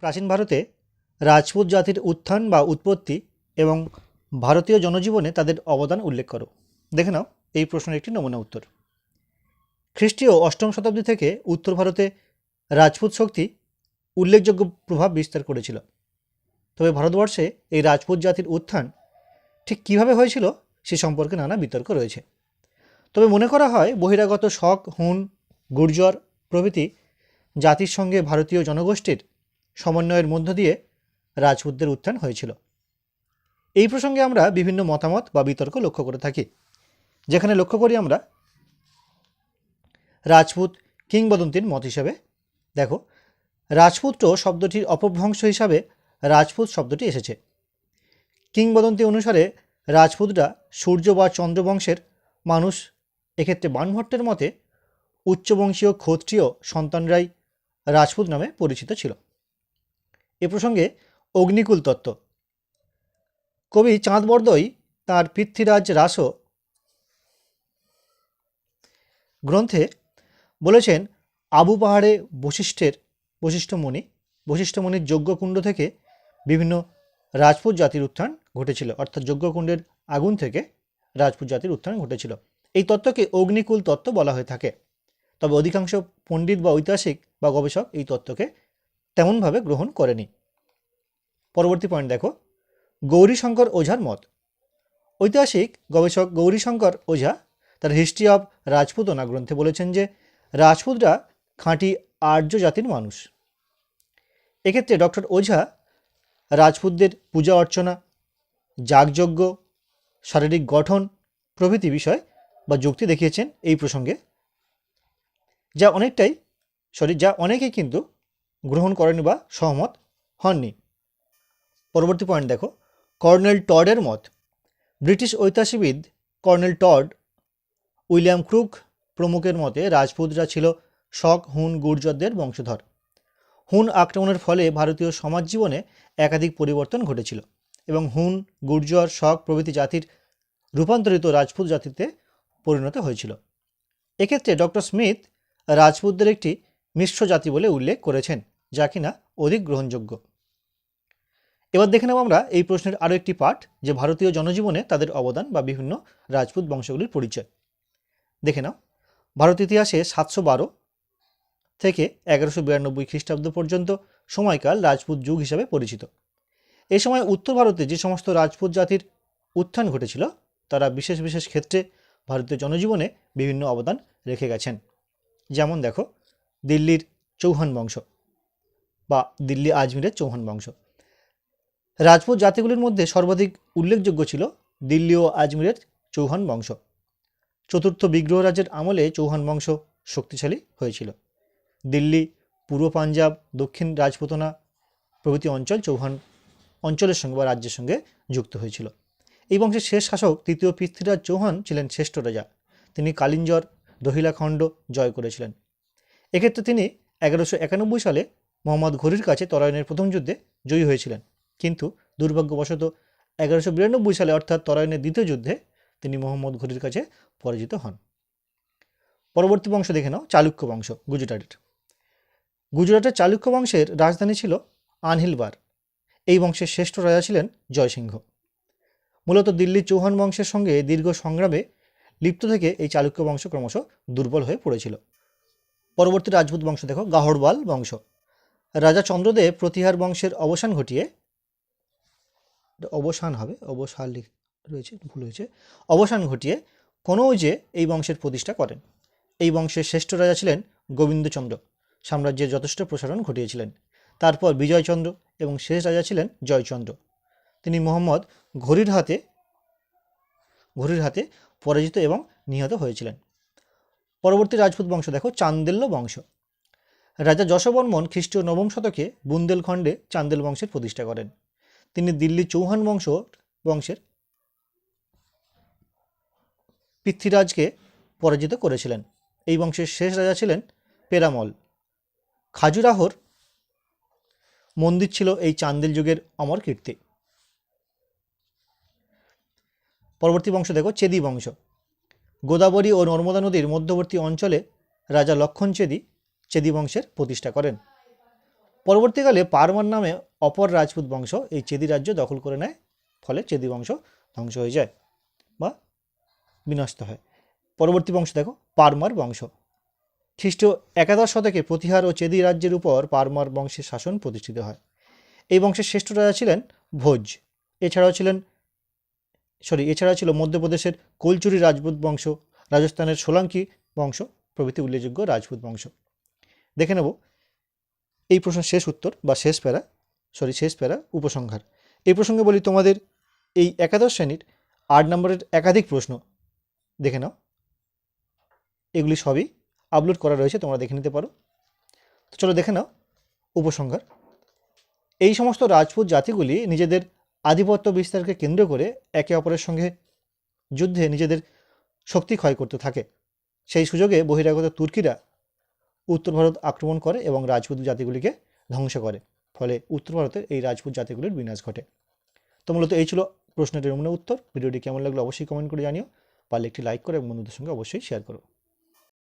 প্রাচীন ভারতে রাজপুত জাতির উত্থান বা উৎপত্তি এবং ভারতীয় জনজীবনে তাদের অবদান উল্লেখ করো। দেখে নাও এই প্রশ্নের একটি নমুনা উত্তর। খ্রিস্টীয় অষ্টম শতাব্দী থেকে উত্তর ভারতে রাজপুত শক্তি উল্লেখযোগ্য প্রভাব বিস্তার করেছিল। তবে ভারতবর্ষে এই রাজপুত জাতির উত্থান ঠিক কীভাবে হয়েছিল সে সম্পর্কে নানা বিতর্ক রয়েছে। তবে মনে করা হয় বহিরাগত শক, হুন, গুর্জর প্রভৃতি জাতির সঙ্গে ভারতীয় জনগোষ্ঠীর সমন্বয়ের মধ্য দিয়ে রাজপুতদের উত্থান হয়েছিল। এই প্রসঙ্গে আমরা বিভিন্ন মতামত বা বিতর্ক লক্ষ্য করে থাকি। যেখানে লক্ষ্য করি আমরা, রাজপুত কিংবদন্তির মত হিসাবে, দেখো, রাজপুত্র শব্দটির অপভ্রংশ হিসাবে রাজপুত শব্দটি এসেছে। কিংবদন্তি অনুসারে রাজপুতরা সূর্য বা চন্দ্রবংশের মানুষ। এক্ষেত্রে বানভট্টের মতে উচ্চবংশীয় ক্ষত্রিয় সন্তানরাই রাজপুত নামে পরিচিত ছিল। এ প্রসঙ্গে অগ্নিকুল তত্ত্ব। কবি চাঁদ বরদই তাঁর পৃথ্বীরাজ রাস গ্রন্থে বলেছেন, আবু পাহাড়ে বশিষ্ঠের বশিষ্ঠ বশিষ্ঠমণির যজ্ঞকুণ্ড থেকে বিভিন্ন রাজপুত জাতির উত্থান ঘটেছিল। অর্থাৎ যজ্ঞকুণ্ডের আগুন থেকে রাজপুত জাতির উত্থান ঘটেছিল। এই তত্ত্বকে অগ্নিকুল তত্ত্ব বলা হয়ে থাকে। তবে অধিকাংশ পণ্ডিত বা ঐতিহাসিক বা গবেষক এই তত্ত্বকে তেমনভাবে গ্রহণ করেনি। পরবর্তী পয়েন্ট দেখো। গৌরীশঙ্কর ওঝার মত। ঐতিহাসিক গবেষক গৌরীশঙ্কর ওঝা তার হিস্ট্রি অব রাজপুতনা গ্রন্থে বলেছেন যে, রাজপুতরা খাঁটি আর্য জাতির মানুষ। এক্ষেত্রে ডক্টর ওঝা রাজপুতদের পূজা অর্চনা, যাগযজ্ঞ, শারীরিক গঠন, প্রভৃতি বিষয় বা যুক্তি দেখিয়েছেন এই প্রসঙ্গে। যা অনেকটাই সরি যা অনেকেই কিন্তু গ্রহণ করেনি বা সহমত হননি। পরবর্তী পয়েন্ট দেখো। কর্নেল টডের মত ব্রিটিশ ঐতিহাসিকবিদ কর্নেল টড উইলিয়াম ক্রুক প্রমুখের মতে রাজপুতরা ছিল শক, হুন, গুর্জরদের বংশধর। হুন আক্রমণের ফলে ভারতীয় সমাজ জীবনে একাধিক পরিবর্তন ঘটেছিল এবং হুন, গুর্জর, শক প্রভৃতি জাতির রূপান্তরিত রাজপুত জাতিতে পরিণত হয়েছিল। এক্ষেত্রে ডক্টর স্মিথ রাজপুতদের একটি মিশ্র জাতি বলে উল্লেখ করেছেন, যা কিনা অধিক গ্রহণযোগ্য। এবার দেখে নেব আমরা এই প্রশ্নের আরও একটি পাঠ, যে ভারতীয় জনজীবনে তাদের অবদান বা বিভিন্ন রাজপুত বংশগুলির পরিচয়। দেখে নাও, ভারত ইতিহাসে সাতশো বারো থেকে এগারোশো বিরানব্বই খ্রিস্টাব্দ পর্যন্ত সময়কাল রাজপুত যুগ হিসাবে পরিচিত। এই সময় উত্তর ভারতে যে সমস্ত রাজপুত জাতির উত্থান ঘটেছিল, তারা বিশেষ বিশেষ ক্ষেত্রে ভারতীয় জনজীবনে বিভিন্ন অবদান রেখে গেছেন। যেমন দেখো দিল্লির চৌহান বংশ বা দিল্লি আজমিরের চৌহান বংশ। রাজপুত জাতিগুলির মধ্যে সর্বাধিক উল্লেখযোগ্য ছিল দিল্লি ও আজমিরের চৌহান বংশ। চতুর্থ বিগ্রহরাজের আমলে চৌহান বংশ শক্তিশালী হয়েছিল। দিল্লি, পূর্ব পাঞ্জাব, দক্ষিণ রাজপুতনা প্রভৃতি অঞ্চল চৌহান অঞ্চলের সঙ্গে বা রাজ্যের সঙ্গে যুক্ত হয়েছিল। এই বংশের শেষ শাসক তৃতীয় পৃথ্বীরাজ চৌহান ছিলেন শ্রেষ্ঠ রাজা। তিনি কালিঞ্জর, দহিলাখণ্ড জয় করেছিলেন। এক্ষেত্রে তিনি এগারোশো একানব্বই সালে মোহাম্মদ ঘড়ির কাছে তরায়নের প্রথম যুদ্ধে জয়ী হয়েছিলেন। কিন্তু দুর্ভাগ্যবশত এগারোশো বিরানব্বই সালে অর্থাৎ তরায়নের দ্বিতীয় যুদ্ধে তিনি মোহাম্মদ ঘড়ির কাছে পরাজিত হন। পরবর্তী বংশ দেখে নাও, চালুক্য বংশ, গুজরাটের। গুজরাটের চালুক্য বংশের রাজধানী ছিল আনহিলবার। এই বংশের শ্রেষ্ঠ রাজা ছিলেন জয়সিংহ। মূলত দিল্লির চৌহান বংশের সঙ্গে দীর্ঘ সংগ্রামে লিপ্ত থেকে এই চালুক্য বংশ ক্রমশ দুর্বল হয়ে পড়েছিল। পরবর্তী রাজপুত বংশ দেখো গাহড়বাল বংশ। রাজা চন্দ্রদেব প্রতিহার বংশের অবসান ঘটিয়ে অবসান হবে, অবসান রয়েছে, ভুল হয়েছে, অবসান ঘটিয়ে কনৌজে এই বংশের প্রতিষ্ঠা করেন। এই বংশের শ্রেষ্ঠ রাজা ছিলেন গোবিন্দচন্দ্র। সাম্রাজ্যের যথেষ্ট প্রসারণ ঘটিয়েছিলেন। তারপর বিজয়চন্দ্র এবং শেষ রাজা ছিলেন জয়চন্দ্র। তিনি মোহাম্মদ ঘড়ির হাতে ঘড়ির হাতে পরাজিত এবং নিহত হয়েছিলেন। পরবর্তী রাজপুত বংশ, দেখো, চান্দেল্য বংশ। রাজা যশবর্মন খ্রিস্টীয় নবম শতকে বুন্দেলখণ্ডে চান্দেল বংশের প্রতিষ্ঠা করেন। তিনি দিল্লি চৌহান বংশ, বংশের পৃথ্বীরাজকে পরাজিত করেছিলেন। এই বংশের শেষ রাজা ছিলেন পেরামল। খাজুরাহোর মন্দির ছিল এই চান্দেল যুগের অমর কীর্তি। পরবর্তী বংশ, দেখো, চেদি বংশ। গোদাবরী ও নর্মদা নদীর মধ্যবর্তী অঞ্চলে রাজা লক্ষণ চেদি চেদি বংশের প্রতিষ্ঠা করেন। পরবর্তীকালে পারমার নামে অপর রাজপুত বংশ এই চেদি রাজ্য দখল করে নেয়, ফলে চেদি বংশ ধ্বংস হয়ে যায় বা বিনষ্ট হয়। পরবর্তী বংশ দেখো, পারমার বংশ। খ্রিস্ট একাদশ শতকে প্রতিহার ও চেদি রাজ্যের উপর পারমার বংশের শাসন প্রতিষ্ঠিত হয়। এই বংশের শ্রেষ্ঠ রাজা ছিলেন ভোজ। এছাড়াও ছিলেন সরি, এছাড়া ছিল মধ্যপ্রদেশের কোলচুরি রাজপুত বংশ, রাজস্থানের সোলাঙ্কি বংশ, প্রভৃতি উল্লেখযোগ্য রাজপুত বংশ। দেখে নেব, এই প্রশ্নের শেষ উত্তর বা শেষ প্যারা, সরি, শেষ প্যারা উপসংহার। এই প্রসঙ্গে বলি তোমাদের এই একাদশ শ্রেণির আট নম্বরের একাধিক প্রশ্ন। দেখে নাও, এগুলি সবই আপলোড করা রয়েছে, তোমরা দেখে নিতে পারো। তো চলো দেখে নাও, উপসংহার। এই সমস্ত রাজপুত জাতিগুলি নিজেদের আধিপত্য বিস্তারকে কেন্দ্র করে একে অপরের সঙ্গে যুদ্ধে নিজেদের শক্তি ক্ষয় করতে থাকে। সেই সুযোগে বহিরাগত তুর্কিরা উত্তর ভারত আক্রমণ করে এবং রাজপুত জাতিগুলিকে ধ্বংস করে। ফলে উত্তর ভারতের এই রাজপুত জাতিগুলির বিনাশ ঘটে। তো মূলত এই ছিল প্রশ্নের নমুনা উত্তর। ভিডিওটি কেমন লাগল অবশ্যই কমেন্ট করে জানিও। পারলে একটি লাইক করে এবং বন্ধুদের সঙ্গে অবশ্যই শেয়ার করো।